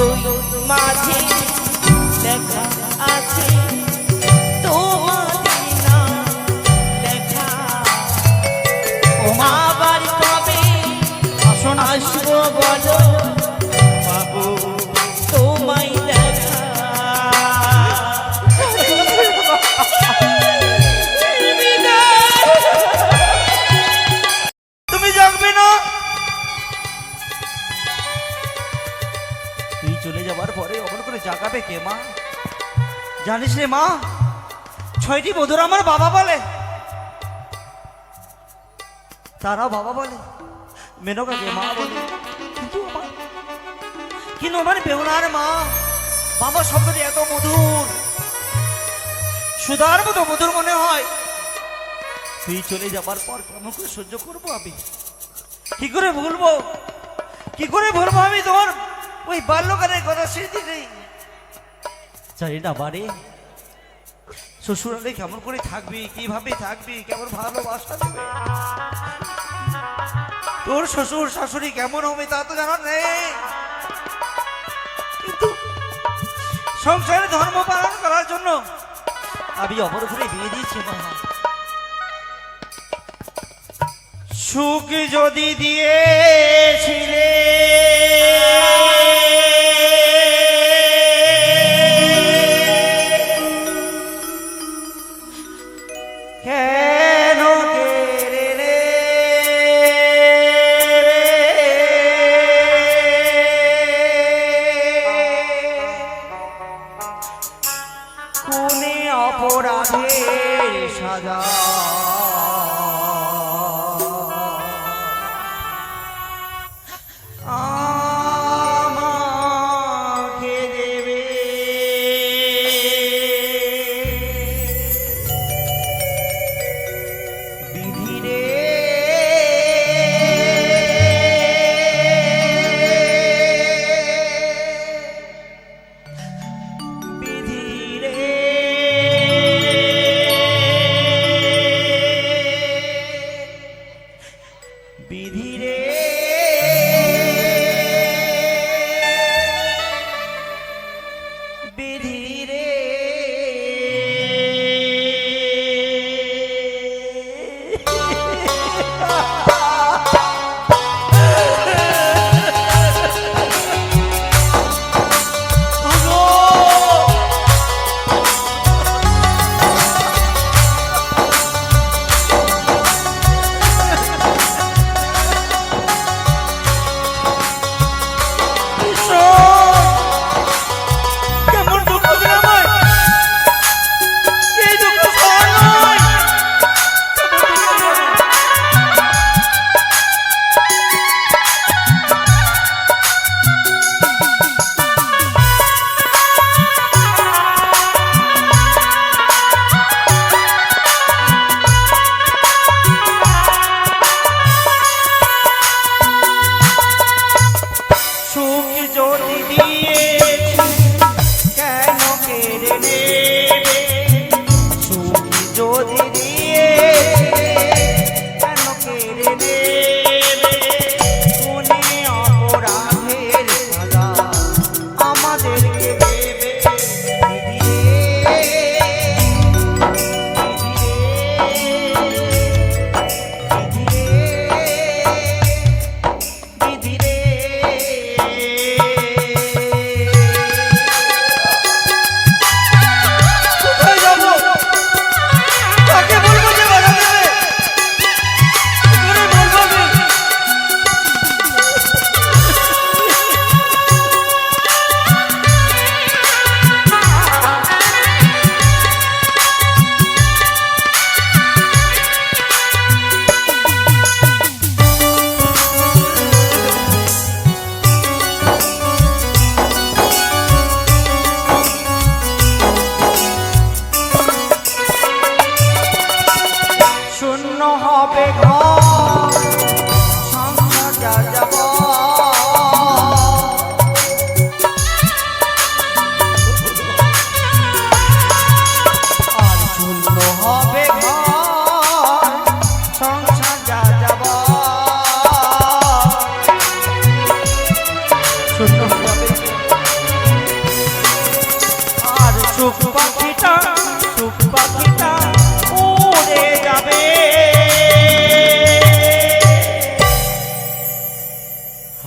দুই মাঝে কে, মা? জানিস রে, মা, ছয়টি বধুর আমার বাবা বলে। তারাও বাবা বলে। মেনকাকে মা বলে। কিন্তু আমার কিন্তু মা, বাবা শব্দটি এত মধুর। সুধার মতো মধুর মনে হয়। তুই চলে যাবার পর কেমন করে সহ্য করব আমি? কি করে ভুলবো? কি করে ভুলবো আমি তোমার ওই বাল্যকালের কথা স্মৃতি নেই। জানি না বাড়ি? শ্বশুরালে কেমন করে থাকবি? কীভাবে থাকবি? কেমন ভালোবাসা দেবে? তোর শ্বশুর শাশুড়ি কেমন হবে তা তো জানা নেই। সংসারে ধর্ম পালন করার জন্য আমি অপর ঘুরে বিয়ে দিয়েছি সুখ যদি দিয়েছিলে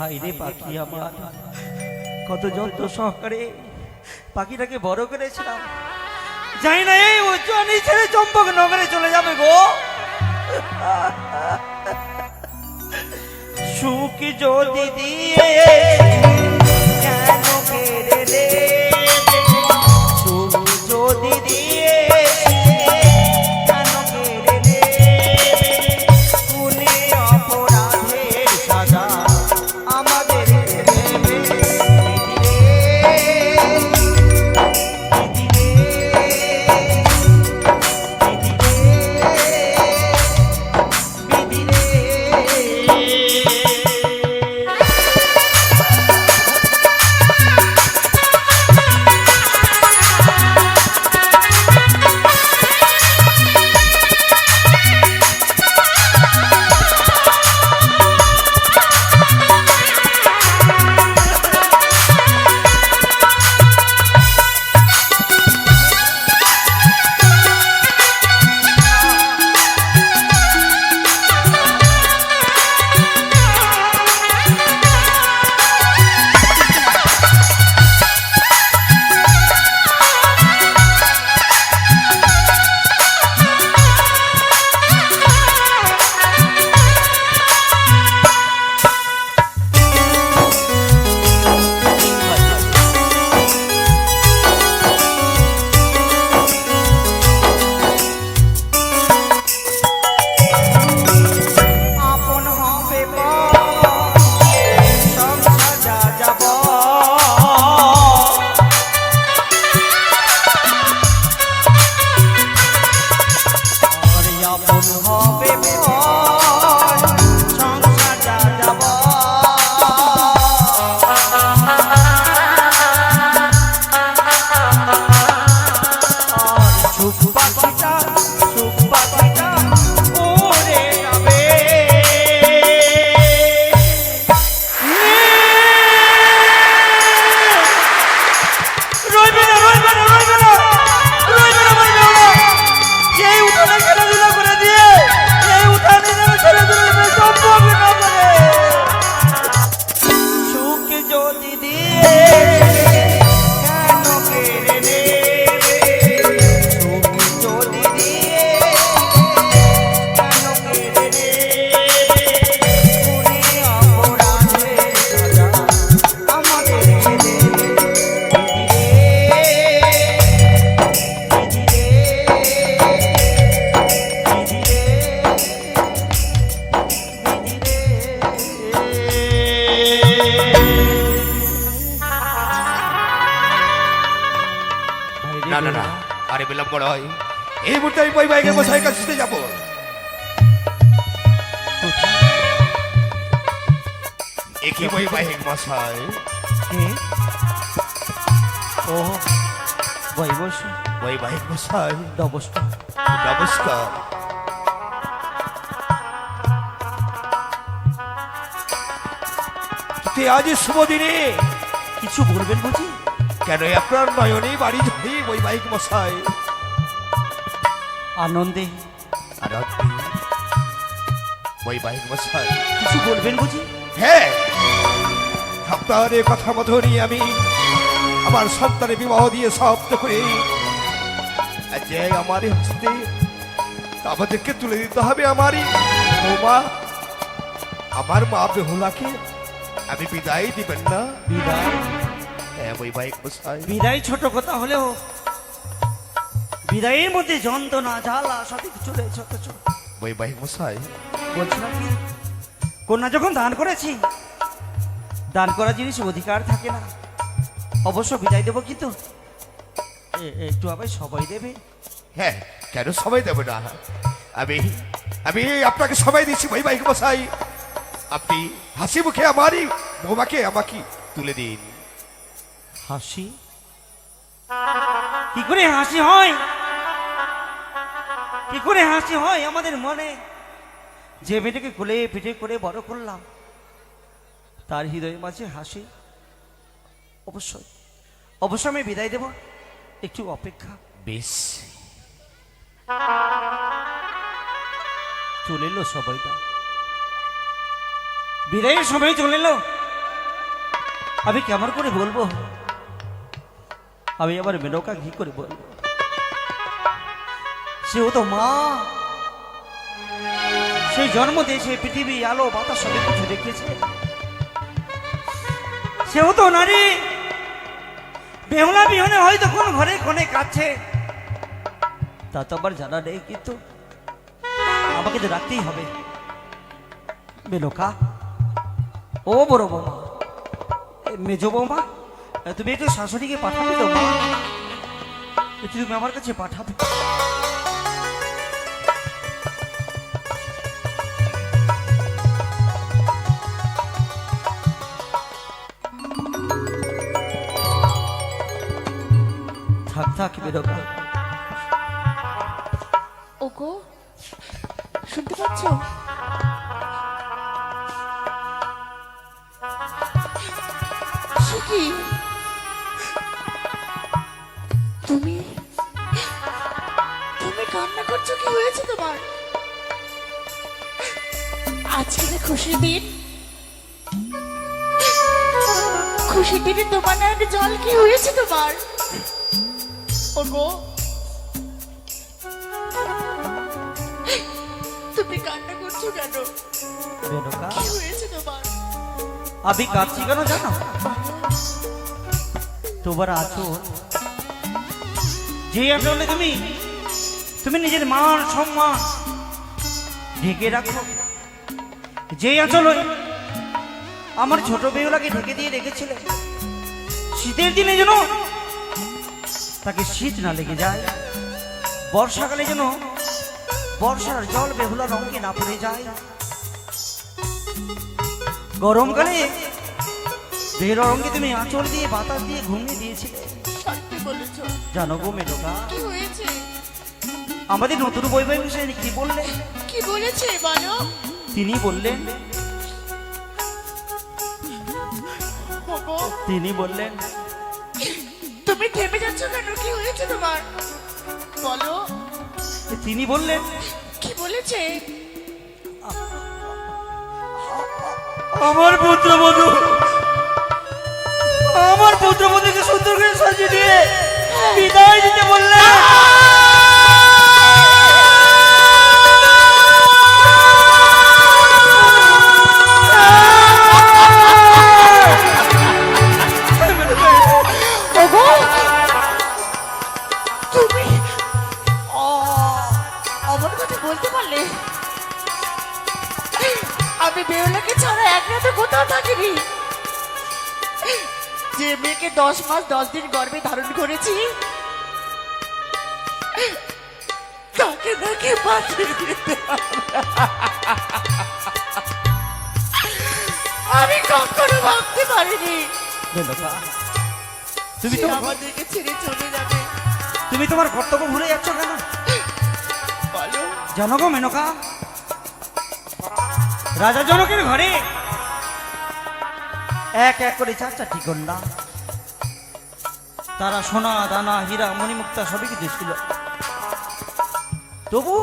হাই রে পাখি আমার। কত যত্ন সহকারে পাখিটাকে বড় করেছিলাম। জানি না এই উজ্জ্বনী ছেড়ে চম্পক নগরে চলে যাবে গো। সুখ যদি দিয়ে কেন কেড়ে মশাই নমস্কার নমস্কার। আজ শুভ দিনে কিছু বলবেন বুঝি? কেন আপনার নয়নে বাড়ি ধরে বৈবাহিক মশাই? আনন্দে। বৈবাহিক মশাই। কিছু বলবেন বুঝি? হ্যাঁ। আপনার কথা মতনই আমি আমার সন্তানের বিবাহ দিয়ে সমাপ্ত করে। আর যে আমার এই হস্তে আমাদেরকে তুলে দিতে হবে আমারই। বৌমা আমার মা বেহুলাকে আমি বিদায় দিবেন না? বিদায়। হ্যাঁ বৈবাহিক মশাই বিদায় ছোট কথা হলেও বিদায়ের মধ্যে যন্ত্রণা জ্বালা সবই কিছু রয়েছে অথচ বৈবাহিক মশাই বলছিলাম কি? কন্যা যখন দান করেছি দান করা জিনিস অধিকার থাকে না। অবশ্য বিদায় দেবো কিন্তু একটু আবার সবাই দেবে? হ্যাঁ কেন সবাই দেবে না? আমি আমি আপনাকে সবাই দিচ্ছি বৈবাহিক মশাই। আপনি হাসি মুখে আমারই বৌমাকে আমাকে তুলে দিন। হাসি? কি করে হাসি হয়? কি করে হাসি হয় আমাদের মনে? যে মেয়েটাকে কোলে পিঠে করে বড় করলাম তার হৃদয়ের মাঝে হাসি। অবশ্যই অবশ্যই আমি বিদায় দেব। একটু অপেক্ষা। বেশ। চলে এলো সবাইটা। বিদায়ের সময় চলে এলো। আমি কেমন করে বলব? আমি আবার মেনকা কি করে বলব? সেও তো মা। সেই জন্ম দিয়েছে পৃথিবী আলো বাতাস সবই কিছু দেখিয়েছে। সেও তো নারী। বেহলা বিহনে হয়তো কোন ঘরে কোনে কাছে। তা তো আবার জানা নেই কিন্তু। আমাকে তো রাখতেই হবে। বেলোকা ও বড় বৌমা। মেজ বৌমা, তুমি একটু শাশুড়িকে পাঠাবে তো তুমি আমার কাছে পাঠাবে। থাক থাক বেরোকা ওগো, শুনতে পাচ্ছ? কি তুমি তুমি কান্না করছ কি হয়েছে তোমার? আজকে খুশির দিন, খুশির দিনে তোমার জল কি হয়েছে তোমার? ওগো। তুমি কান্না করছ কেন? বেরোকা কি হয়েছে তোমার? আমি কাঁদছি কেন জানো? তোমার আচর যে আসলে তুমি তুমি নিজের মান সম্মান ঢেকে রাখো। যে আচল আমার ছোট বেউলাকে ঢেকে দিয়ে রেখেছিলে শীতের দিনে যেন তাকে শীত না লেগে যায়। বর্ষাকালে যেন বর্ষার জল বেহুলা রঙকে না পড়ে যায়। গরমকালে দেহের রঙকে তুমি আঁচল দিয়ে বাতাস দিয়ে ঘুমিয়ে দিয়েছিলে। জানো গো মেনকা কি আমাদের নতুন বৈবাহিক শ্রেণি কি বললেন কি বলেছে বলো? তিনি বললেন তিনি বললেন তুমি থেমে যাচ্ছ কেন? কি হয়েছে তোমার? বলো। তিনি বললেন কি বলেছে? আমার পুত্রবধূ আমার পুত্রবধূকে সুন্দর করে সাজিয়ে দিয়ে বিদায় দিতে বললেন। দশ মাস দশ দিন গর্ভে ধারণ করেছি। তাকে নাকি পাঠিয়ে দিতে আমি কখনো ভাবতে পারিনি। তুমি তো আমাদেরকে ছেড়ে চলে যাবে। তুমি তোমার কর্তব্য ভুলে যাচ্ছ কেন? বলো। জানো গো মেনকা রাজা জনকের ঘরে এক এক করে চার চারটি কন্যা তারা সোনা, দানা, হীরা, মণিমুক্তা সবই কিছু ছিল তবু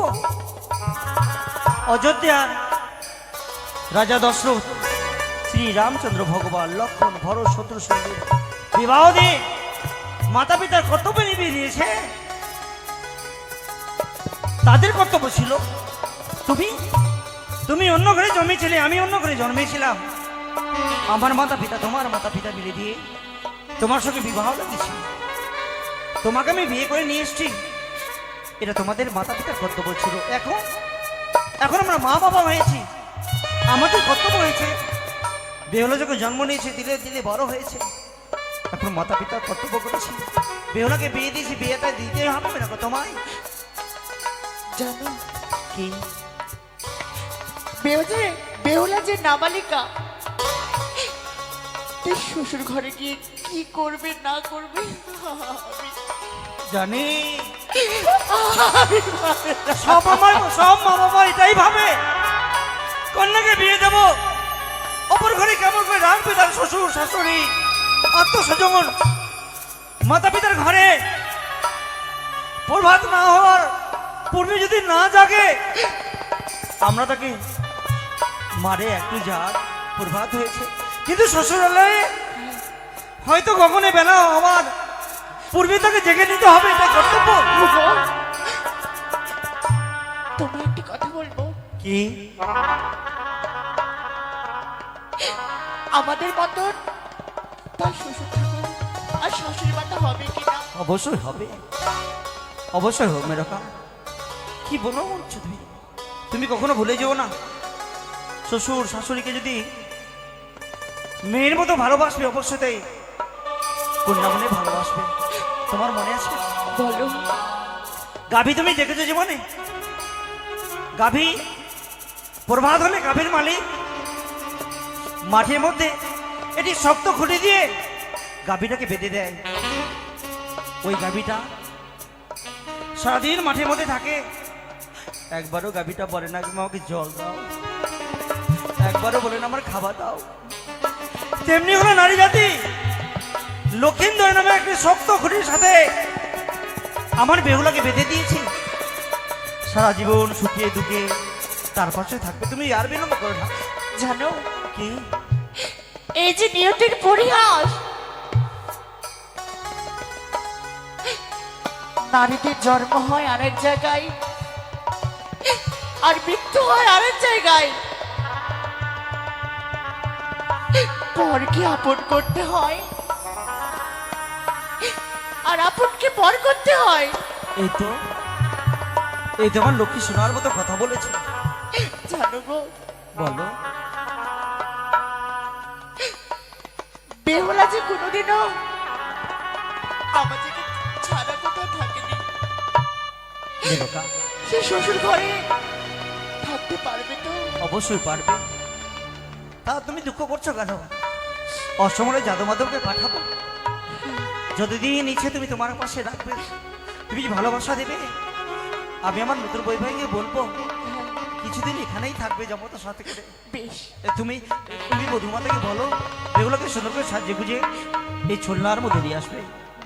অযোধ্যার রাজা দশরথ, শ্রী রামচন্দ্র ভগবান, লক্ষণ, ভরত, শত্রু সঙ্গে বিবাহ দিয়ে মাতা পিতার কর্তব্য নিবিয়ে দিয়েছে তাদের কর্তব্য ছিল, তুমি তুমি অন্য ঘরে জন্মেছিলে, আমি অন্য ঘরে জন্মেছিলাম। আমার মাতা পিতা তোমার মাতা পিতা মিলে দিয়ে তোমার সঙ্গে বিবাহ লাগিয়েছি তোমাকে আমি বিয়ে করে নিয়ে এসেছি। এটা তোমাদের মাতা পিতার কর্তব্য ছিল এখন? এখন আমরা মা বাবা হয়েছি। আমাদের কর্তব্য হয়েছে বেহলা যখন জন্ম নিয়েছে, দিলে দিলে বড় হয়েছে। এখন মাতা পিতার কর্তব্য করেছি। বেহলাকে বিয়ে দিয়েছি, বিয়েটা দিতে হবে না তোমায়। জানো। কি? বেহুজে বেহুলা যে নাবালিকা। শ্বশুর ঘরে গিয়ে কি করবে না করবে? জানি। সব আমার সব মা বাবা এটাই ভাবে। কন্যাকে বিয়ে দেব। অপর ঘরে কেমন করে রাখবে তার শ্বশুর শাশুড়ি আত্মস্বজন মাতা পিতার ঘরে প্রভাত না হওয়ার পূর্বে যদি না জাগে আমরা তাকে মারে একটু যাক প্রভাত হয়েছে। কিন্তু শ্বশুরালয়ে হয়তো কখনো বেলা হওয়ার পূর্বে তাকে জেগে নিতে হবে এটা কর্তব্য। একটি কথা বলব? কি? আমাদের মতন তার শ্বশুর ঠাকুর আর শাশুড়ি মাতা হবে কিনা অবশ্যই হবে। অবশ্যই হবে মেরকা। কি বলো বলছো তুমি তুমি কখনো ভুলে যেও না। শ্বশুর শাশুড়িকে যদি মেয়ের মতো ভালোবাসবে অবশ্যই তাই। কন্যা মনে ভালোবাসবে। তোমার মনে আছে? বলো। গাভী তুমি দেখেছ জীবনে? গাভী প্রভাত হলে গাভীর মালিক। মাঠের মধ্যে এটি শক্ত খুঁটি দিয়ে গাভীটাকে বেঁধে দেয়। ওই গাভীটা সারাদিন মাঠের মধ্যে থাকে। একবারও গাভীটা বলে না "মা, আমাকে জল দাও। একবারও বলে না আমার খাবার দাও। তেমনি হলো নারী জাতি লক্ষিন্দর নামে একটি শক্ত খুঁটির সাথে আমার বেহুলাকে বেঁধে দিয়েছি। সারা জীবন সুখে দুঃখে তার পাশে থাকবে। তুমি আর বিলম্ব করো না। জানো কি? এই যে নিয়তির পরিহাস। নারীদের জন্ম হয় আরেক জায়গায়, আর মৃত্যু হয় আরেক জায়গায়। পরকে আপন করতে হয়? আর আপনকে পর করতে হয়। এই তো এই তো আমার লক্ষ্মী শোনার মতো কথা বলেছে। জানো গো। বলো। বেহুলা যে কোনোদিনও আমাদেরকে ছাড়া কোথাও থাকেনি। সে শ্বশুর ঘরে থাকতে পারবে তো? অবশ্যই পারবে। তা তুমি দুঃখ করছ কেন? অসময়ে জাদু মাধবকে পাঠাবো? যতদিন ইচ্ছে তুমি তোমার পাশে রাখবে তুমি কি ভালোবাসা দেবে। আমি আমার নতুন বৈবাহিকে বলব কিছুদিন এখানেই থাকবে যাব তো সাথে করে। বেশ। তুমি তুমি মধুমাতাকে বলো এগুলোকে সুন্দর করে সাজিয়ে গুজে এই ছোলনার মধ্যে নিয়ে আসবে।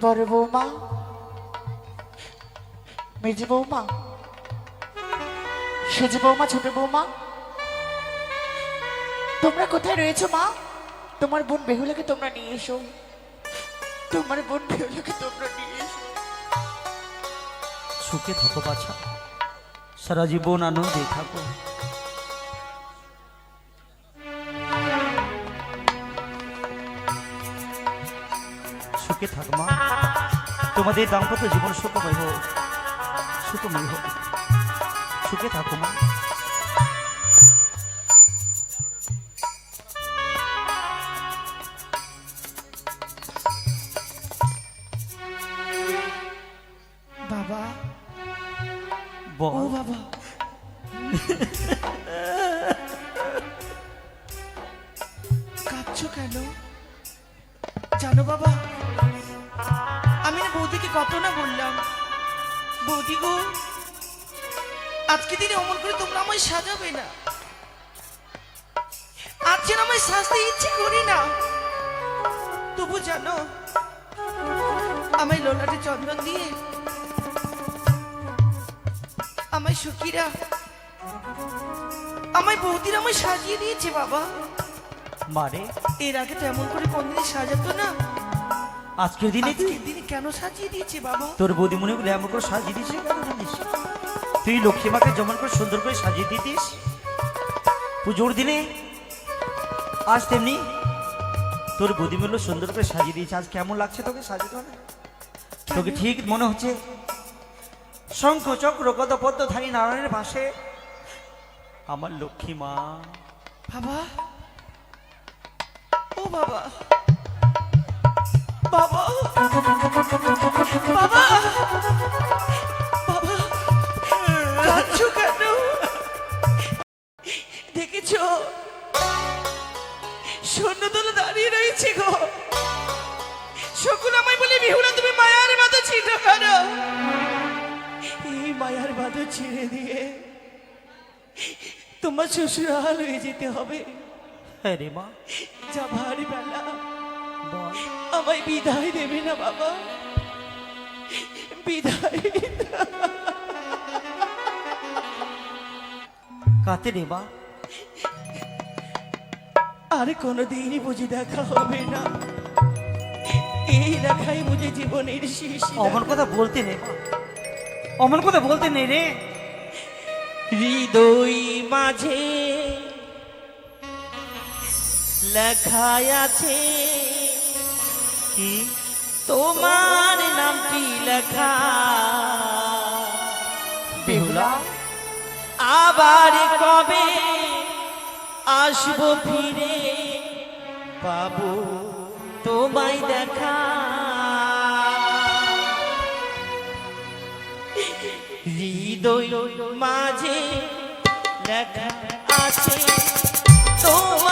বড় বৌমা মেজে বৌমা সেজে বৌমা ছোট বৌমা তোমরা কোথায় রয়েছো মা? তোমার বোন বেহুলাকে তোমরা নিয়ে এসো। তোমার বোন বেহুলাকে তোমরা নিয়ে এসো। সুখে থাকো বাছা। সারা জীবন আনন্দে থাকো। সুখে থাক মা। তোমাদের দাম্পত্য জীবন সুখময় হোক। সুখময় হোক। সুখে থাকো মা। ও বল বাবা। কাঁদছো কেন? জানো বাবা, আমি না বৌদিকে কত না বললাম। বৌদি গো, আজকে দিনে অমন করে তোমরা আমায় সাজাবে না। আজ যেন আমায় সাজতে ইচ্ছে করি না। তবু জানো, আমায় লোলাটে চন্দন দিয়ে আমায় সুখীরা। আমায় বৌদিরা আমায় সাজিয়ে দিয়েছে বাবা। মারে। এর আগে তো এমন করে কোনদিন সাজাতো না। আজকের দিনে তুই আজকের দিনে কেন সাজিয়ে দিয়েছে বাবা? তোর বৌদিমণি গুলো এমন করে সাজিয়ে দিয়েছে কেন জানিস? তুই লক্ষ্মী মাকে যেমন করে সুন্দর করে সাজিয়ে দিতিস? পুজোর দিনে আজ তেমনি তোর বৌদি বৌদিমূল্য সুন্দর করে সাজিয়ে দিয়েছে। আজ কেমন লাগছে তোকে সাজিয়ে হবে তোকে ঠিক মনে হচ্ছে শঙ্খ চক্র গদ পদ্মধারী নারায়ণের পাশে। আমার লক্ষ্মী মা। বাবা। ও বাবা। বাবা। বাবা। দেখেছ? দাঁড়িয়ে গো। শকুন আমায় বলে বিহুলা তুমি মায়ার বাধা ছিল কেন? মায়ার বাধা ছেড়ে দিয়ে তোমার শ্বশুরাল হয়ে যেতে হবে। হ্যাঁ রে মা। বল। আমায় বিদায় দেবে না বাবা। বিদায় কাতে রে মা। আর কোনোদিনই বুঝি দেখা হবে না। এই দেখাই বুঝি জীবনের শেষ অমন কথা বলতে নেই মা। অমন কথা বলতে নেই রে। হৃদয় মাঝে লেখায় আছে কি তোমার নামটি লেখা। বেহুলা? আবার কবে আসব ফিরে পাবো তোমায় দেখা? হৃদয় মাঝে লেখা আছে। তোমার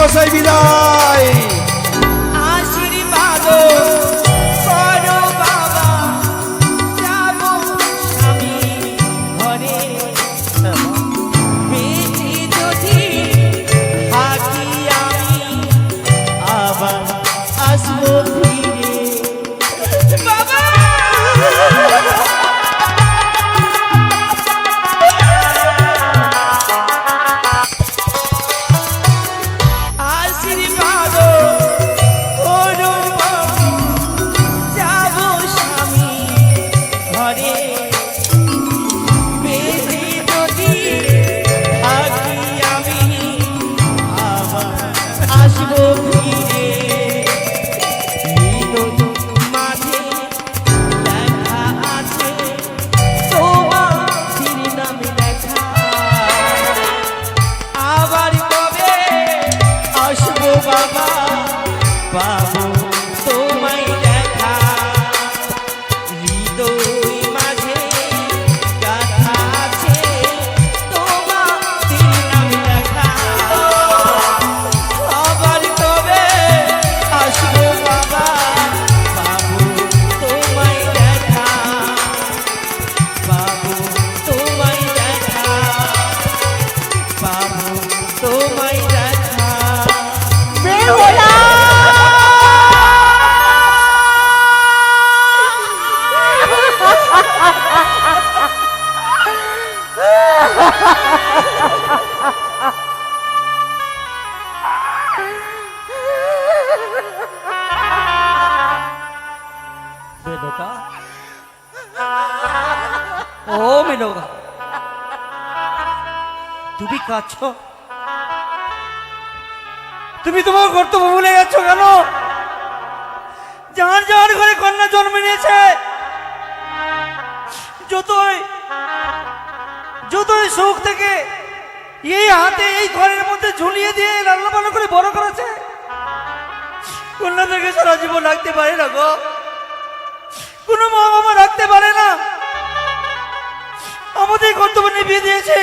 বাই বাই মশাই বিদায় আশীর্বাদ তুমি তুমি তোমার কর্তব্য ভুলে গেছো কেন? যার যার ঘরে কন্যা জন্ম নিয়েছে, যতই যতই সুখ থেকে এই হাতে, এই ঘরের মধ্যে ঝুলিয়ে দিয়ে রান্না বান্না করে বড় করেছে কন্যা থেকে সারা জীবন রাখতে পারে না গো। কোনো মা বাবা রাখতে পারে না। আমাদের কর্তব্য নিভিয়ে দিয়েছে।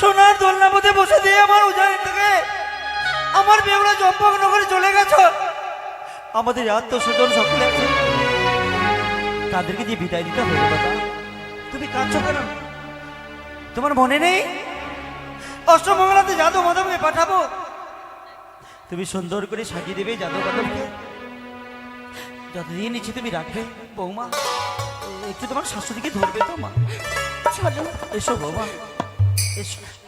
সোনার দোলনা পথে বসে দিয়ে আমার উজানি থেকে আমার বেউলা চম্পক নগরে চলে গেছ। আমাদের আত্মস্বজন সকলে আছে। তাদেরকে দিয়ে বিদায় দিতে হবে দাদা তুমি কাঁদছো কেন? তোমার মনে নেই? অষ্টমঙ্গলাতে যাদব মাধবকে পাঠাবো। তুমি সুন্দর করে সাজিয়ে দেবে যাদব মাধবকে। যতদিন ইচ্ছে তুমি রাখবে, বৌমা, একটু তোমার শাশুড়িকে ধরবে তো, মা। এসো, বৌমা। এসো